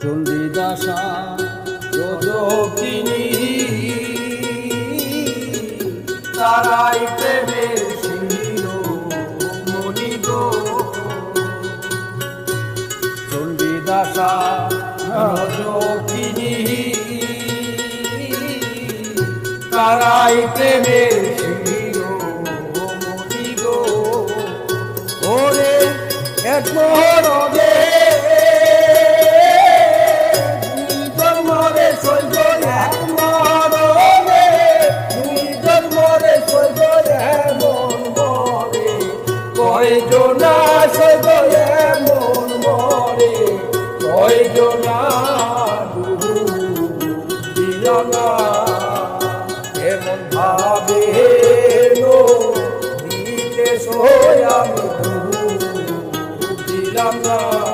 চণ্ডীদাসা যোজকিনী তারাই প্রেমের শিরোমণি গো চণ্ডীদাসা যোজকিনী তারাই প্রেমের শিরোমণি গো ওরে এক মরদে জোনা সে দয়ে মন মরে ওই জোনা দিও না এমন ভাবে নো দিতে সোয়া দিলাম না